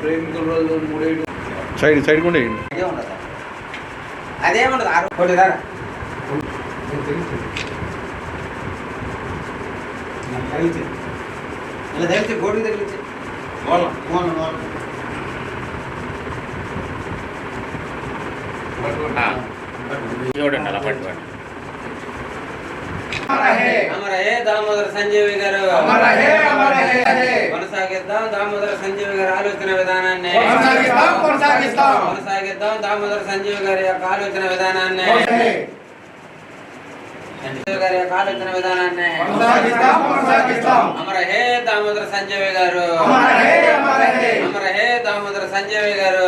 ప్రేమికుల రోజు మూడేడు side side కూడా వేయండి. అదే ఉండదు అదే ఉండదు ఆరు కోటి దారా తగిలించి ఇలా తగిలించి గోడికి తగిలించి మూల మూల మూల చూడండి అలా పట్టుకోండి అమర హే దామోదర సంజీవి గారు. కొనసాగిద్దాం దామోదర సంజీవి గారి ఆలోచన విధానాన్ని. కొనసాగిద్దాం దామోదర సంజీవి గారి యొక్క ఆలోచన విధానాన్ని. గారి యొక్క ఆలోచన విధానాన్ని. దామోదర సంజీవి గారు. అమర హే, అమర హే. అమర హే దామోదర సంజీవి గారు.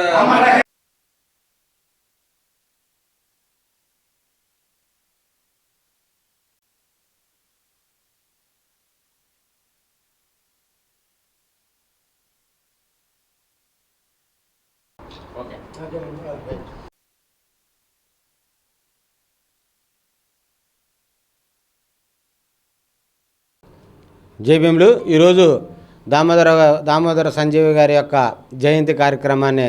ఓకే. జేబీఎంలు ఈరోజు దామోదర దామోదర సంజీవి గారి యొక్క జయంతి కార్యక్రమాన్ని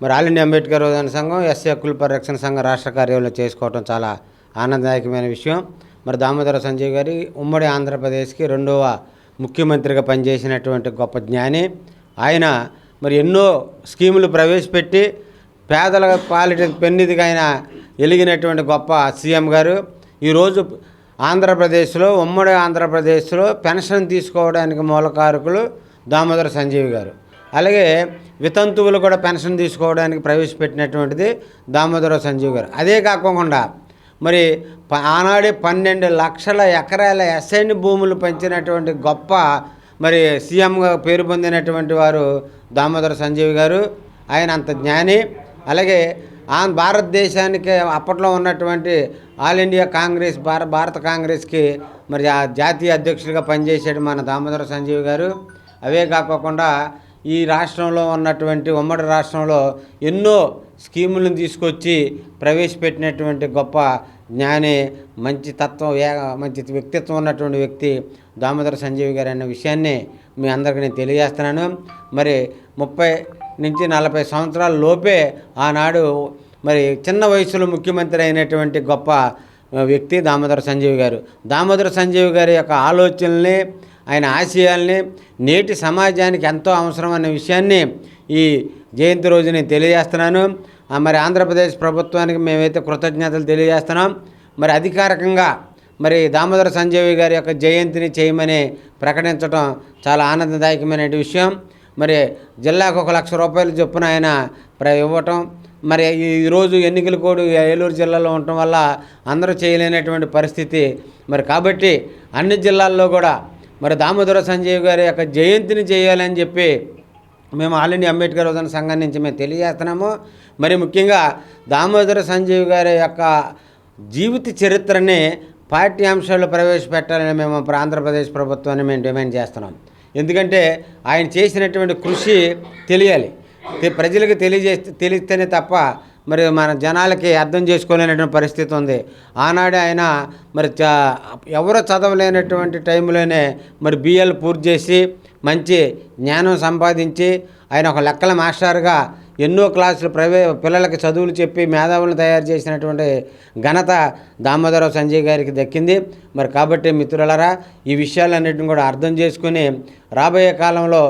మరి ఆల్ ఇండియా అంబేద్కర్ యువజన సంఘం ఎస్సీ హక్కుల పరిరక్షణ సంఘం రాష్ట్ర కార్యాలయంలో చేసుకోవడం చాలా ఆనందదాయకమైన విషయం. మరి దామోదర సంజీవ్ గారి ఉమ్మడి ఆంధ్రప్రదేశ్కి రెండవ ముఖ్యమంత్రిగా పనిచేసినటువంటి గొప్ప జ్ఞాని. ఆయన మరి ఎన్నో స్కీములు ప్రవేశపెట్టి పేదల పాలిట పెన్నిదిగా ఎలిగినటువంటి గొప్ప సీఎం గారు. ఈరోజు ఆంధ్రప్రదేశ్లో ఉమ్మడి ఆంధ్రప్రదేశ్లో పెన్షన్ తీసుకోవడానికి మూలకారకులు దామోదర సంజీవి గారు. అలాగే వితంతువులు కూడా పెన్షన్ తీసుకోవడానికి ప్రవేశపెట్టినటువంటిది దామోదర సంజీవ్ గారు. అదే కాకుండా మరి ప- ఆనాడే పన్నెండు లక్షల ఎకరాల ఎస్ఐని భూములు పంచినటువంటి గొప్ప మరి సీఎంగా పేరు పొందినటువంటి వారు దామోదర సంజీవి గారు. ఆయన అంత జ్ఞాని. అలాగే ఆన్ భారతదేశానికి అప్పట్లో ఉన్నటువంటి ఆల్ ఇండియా కాంగ్రెస్ భారత భారత కాంగ్రెస్కి మరి ఆ జాతీయ అధ్యక్షుడిగా పనిచేసాడు మన దామోదర సంజీవ్ గారు. అవే కాకోకుండా ఈ రాష్ట్రంలో ఉన్నటువంటి ఉమ్మడి రాష్ట్రంలో ఎన్నో స్కీములను తీసుకొచ్చి ప్రవేశపెట్టినటువంటి గొప్ప జ్ఞాని మంచి తత్వం ఏ- మంచి వ్యక్తిత్వం ఉన్నటువంటి వ్యక్తి దామోదర సంజీవి గారు అనే విషయాన్ని మీ అందరికీ నేను తెలియజేస్తున్నాను. మరి ముప్పై నుంచి నలభై సంవత్సరాల లోపే ఆనాడు మరి చిన్న వయసులో ముఖ్యమంత్రి అయినటువంటి గొప్ప వ్యక్తి దామోదర సంజీవి గారు. దామోదర సంజీవి గారి యొక్క ఆలోచనల్ని ఆయన ఆశయాల్ని నేటి సమాజానికి ఎంతో అవసరం అనే విషయాన్ని ఈ జయంతి రోజు నేను తెలియజేస్తున్నాను. మరి ఆంధ్రప్రదేశ్ ప్రభుత్వానికి మేమైతే కృతజ్ఞతలు తెలియజేస్తున్నాం. మరి అధికారికంగా మరి దామోదర సంజీవి గారి యొక్క జయంతిని చేయమని ప్రకటించడం చాలా ఆనందదాయకమైన విషయం. మరి జిల్లాకు ఒక లక్ష రూపాయలు చొప్పున ఆయన ప్ర ఇవ్వటం. మరి ఈరోజు ఎన్నికల కోడ్ ఏలూరు జిల్లాలో ఉండటం వల్ల అందరూ చేయలేనటువంటి పరిస్థితి. మరి కాబట్టి అన్ని జిల్లాల్లో కూడా మరి దామోదర సంజీవ్ గారి యొక్క జయంతిని చేయాలని చెప్పి మేము ఆల్ ఇండియా అంబేద్కర్ యువజన సంఘం నుంచి మేము తెలియజేస్తున్నాము. మరి ముఖ్యంగా దామోదర సంజీవ్ గారి యొక్క జీవిత చరిత్రని పాఠ్యాంశాలు ప్రవేశపెట్టాలని మేము ఆంధ్రప్రదేశ్ ప్రభుత్వాన్ని మేము డిమాండ్ చేస్తున్నాం. ఎందుకంటే ఆయన చేసినటువంటి కృషి తెలియాలి. ప్రజలకు తెలియజేస్తే తెలిస్తేనే తప్ప మరి మన జనాలకి అర్థం చేసుకోలేనటువంటి పరిస్థితి ఉంది. ఆనాడే ఆయన మరి చ ఎవరో చదవలేనటువంటి టైంలోనే మరి బిఎల్ పూర్తి చేసి మంచి జ్ఞానం సంపాదించి ఆయన ఒక లెక్కల మాస్టర్గా ఎన్నో క్లాసులు ప్రవే పిల్లలకి చదువులు చెప్పి మేధావులను తయారు చేసినటువంటి ఘనత దామోదరరావు సంజయ్ గారికి దక్కింది. మరి కాబట్టి మిత్రులరా ఈ విషయాలన్నింటిని కూడా అర్థం చేసుకుని రాబోయే కాలంలో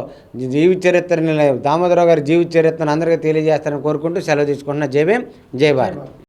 జీవిత చరిత్రని దామోదరరావు గారి జీవిత చరిత్రను అందరికీ తెలియజేస్తారని కోరుకుంటూ సెలవు తీసుకుంటున్న. జై భీమ్ భారత్.